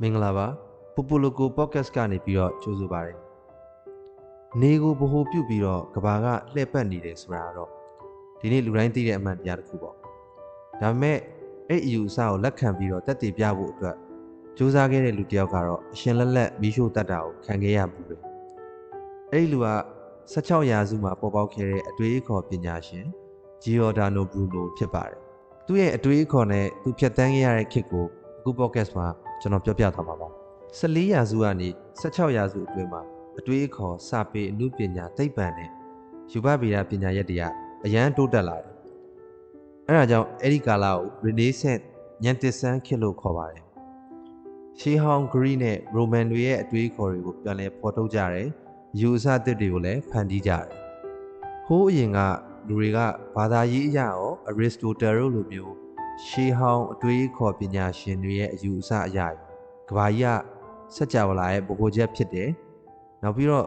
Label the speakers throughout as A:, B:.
A: မင်္ဂလာပါပူပူလိုကိုပေါ့ကတ်ကနေပြီးတော့ကြိုဆိုပါရစေနေကိုဗဟိုပြုတ်ပြီးတော့ကဘာကလှည့်ပတ်နေတယ်ဆိုတာတော့ဒီနေ့လူတိုင်းသိတဲ့အမှန်တရားတစ်ခုပေါ့ဒါပေမဲ့အဲ့အယူအဆကိုလက်ခံပြီးတော့တက်တည်ပြဖို့အတွက်စူးစမ်းခဲ့တဲ့လူတစ်ယောက်ကတော့အရှင်လက်လက်မီးရှို့တတ်တာကိုခံခဲ့ရမှုပဲအဲ့ဒီလူက16ရာစုမှာပေါ်ပေါက်ခဲ့တဲ့အတွေ့အခေါ်ပညာရှင်ဂျီယိုဒါနိုဘရူနိုဖြစ်ပါတယ်သူ့ရဲ့အတွေ့အခေါ်နဲ့သူဖြတ်တန်းခဲ့ရတဲ့ခေတ်ကို အခု podcast မှာကျွန်တော်ပြောပြသွားမှာပါ14ရာစုကနေ16ရာစုအတွင်းမှာအတွေ့အခေါ်စာပေအမှုပညာသိပ္ပံနဲ့ယူဘဗေဒပညာရက်တွေကအရန်တိုးတက်လာတယ်အဲဒါကြောင့်အဲ့ဒီကာလကို Renaissance ညံတဆန်းခေတ်လို့ခေါ်ပါတယ်ရှေးဟောင်းဂရိနဲ့ Roman တွေရဲ့အတွေ့အခေါ်တွေကိုပြန်လည်ဖော်ထုတ်ကြတယ်ယူအဆသစ်တွေကိုလည်းဖန်တီးကြတယ်ဟိုးအရင်ကလူတွေကဘာသာရေးအရာရော Aristotle တို့လိုမျိုး ရှေးဟောင်းအတွေးအခေါ်ပညာရှင်တွေရဲ့အယူအဆအရာတွေကဘာကြီးကစัจ java လာရဲ့ဗဟိုချက်ဖြစ်တယ်။နောက်ပြီးတော့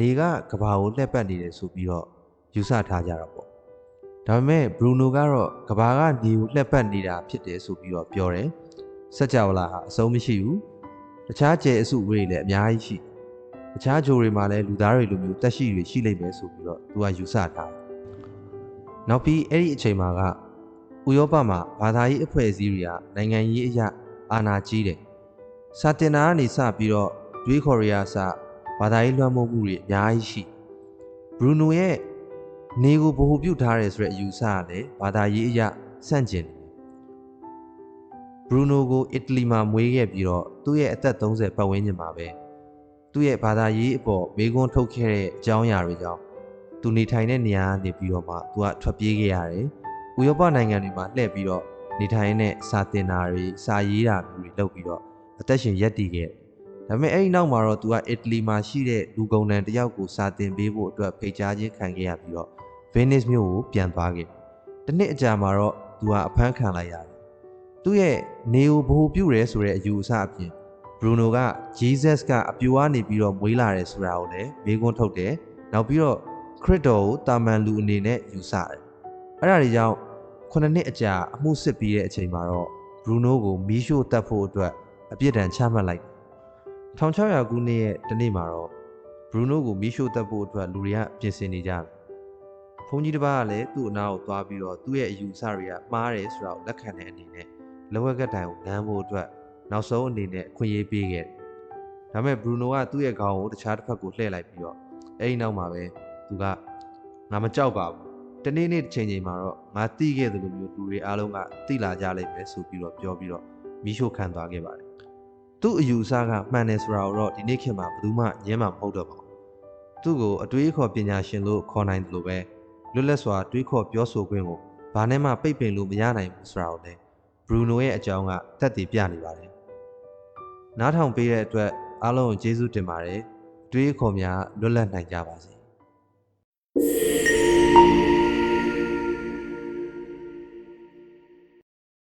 A: နေကကဘာကိုလှည့်ပတ်နေတယ်ဆိုပြီးတော့ယူဆထားကြတာပေါ့။ဒါပေမဲ့ဘရူနိုကတော့ကဘာကနေကိုလှည့်ပတ်နေတာဖြစ်တယ်ဆိုပြီးတော့ပြောတယ်။စัจ java လာဟာအဆုံးမရှိဘူး။တခြားကျဲအစုဝေးတွေလည်းအများကြီးရှိတယ်။တခြားဂျိုတွေမှာလည်းလူသားတွေလိုမျိုးတက်ရှိတွေရှိလိမ့်မယ်ဆိုပြီးတော့သူကယူဆထားတယ်။နောက်ပြီးအဲ့ဒီအချိန်မှာက ဥရောပမှာဘာသာရေးအဖွဲ့အစည်းတွေကနိုင်ငံရေးအရာအာဏာကြီးတယ်။စာတင်တာကနေစပြီးတော့တွေးခေါ်ရီယာစဘာသာရေးလွှမ်းမိုးမှုတွေအများကြီးရှိ။ဘရူနိုရဲ့နေကိုဗဟိုပြုထားတယ်ဆိုတဲ့အယူဆကလည်းဘာသာရေးအရာဆန့်ကျင်တယ်။ဘရူနိုကိုအီတလီမှာမွေးခဲ့ပြီးတော့သူ့ရဲ့အသက်30ပတ်ဝန်းကျင်မှာပဲသူ့ရဲ့ဘာသာရေးအပေါ်မေးခွန်းထုတ်ခဲ့တဲ့အကြောင်းအရာတွေကြောင့်သူနေထိုင်တဲ့နေရာကနေပြီးတော့မှသူကထွက်ပြေးခဲ့ရတယ်။ ဥရောပနိုင်ငံတွေမှာလှည့်ပြီးတော့နေထိုင်တဲ့စာတင်တာတွေစာရေးတာမျိုးတွေလုပ်ပြီးတော့အသက်ရှင်ရပ်တည်ခဲ့တယ်။ဒါပေမဲ့အဲ့ဒီနောက်မှာတော့သူကအီတလီမှာရှိတဲ့လူကုန်တန်းတယောက်ကိုစာတင်ပေးဖို့အတွက်ဖိတ်ကြားခြင်းခံခဲ့ရပြီးတော့ Venice မြို့ကိုပြန်သွားခဲ့တယ်။တစ်နှစ်အကြာမှာတော့သူကအဖမ်းခံလိုက်ရတယ်။သူ့ရဲ့နေကိုဗဟိုပြုတယ်ဆိုတဲ့အယူအဆအပြင်ဘရူနိုက Jesus ကအပြိုကနေပြီးတော့မွေးလာတယ်ဆိုတာကိုလည်းမေးခွန်းထုတ်တယ်။နောက်ပြီးတော့ခရစ်တော်ကိုတာမန်လူအနေနဲ့ယူဆတယ်။အဲ့ဒါတွေကြောင့် ခုနှစ်နှစ်အကြာအမှုစစ်ပြီးတဲ့အချိန်မှာတော့ဘရူနိုကိုမီးရှို့တက်ဖို့အတွက်အပြစ်ဒဏ်ချမှတ်လိုက်တယ်။1600ခုနှစ်ရဲ့တနေ့မှာတော့ဘရူနိုကိုမီးရှို့တက်ဖို့အတွက်လူတွေကပြင်ဆင်နေကြတယ်။ဘုန်းကြီးတစ်ပါးကလည်းသူ့အနာကိုသွားပြီးတော့သူ့ရဲ့အယူအဆတွေကမှားတယ်ဆိုတာကိုလက်ခံတဲ့အနေနဲ့လက်ဝက်ကတိုင်ကိုနမ်းဖို့အတွက်နောက်ဆုံးအနေနဲ့အခွင့်အရေးပေးခဲ့တယ်။ဒါပေမဲ့ဘရူနိုကသူ့ရဲ့ခေါင်းကိုတခြားတစ်ဖက်ကိုလှည့်လိုက်ပြီးတော့အဲဒီနောက်မှာပဲသူကငါမကြောက်ပါဘူး။ တနေ့နေ့တစ်ချိန်ချိန်မှာတော့ငါတိခဲ့တယ်လို့မျိုးလူတွေအားလုံးကတိလာကြလိမ့်မယ်ဆိုပြီးတော့ပြောပြီးတော့မီးရှို့ခံသွားခဲ့ပါတယ်။သူ့အယူအဆကမှန်တယ်ဆိုတာကိုတော့ဒီနေ့ခေတ်မှာဘယ်သူမှညင်းမှာမဟုတ်တော့ပါဘူး။သူ့ကိုအတွေးအခေါ်ပညာရှင်လို့ခေါ်နိုင်တယ်လို့ပဲလွတ်လပ်စွာတွေးခေါ်ပြောဆိုခွင့်ကိုဘာနဲ့မှပိတ်ပင်လို့မရနိုင်ဘူးဆိုတာကိုလည်းဘရူနိုရဲ့အကြောင်းကတက်တည်ပြနေပါတယ်။နားထောင်ပေးတဲ့အတွက်အားလုံးကိုကျေးဇူးတင်ပါတယ်။တွေးခေါ်များလွတ်လပ်နိုင်ကြပါစေ။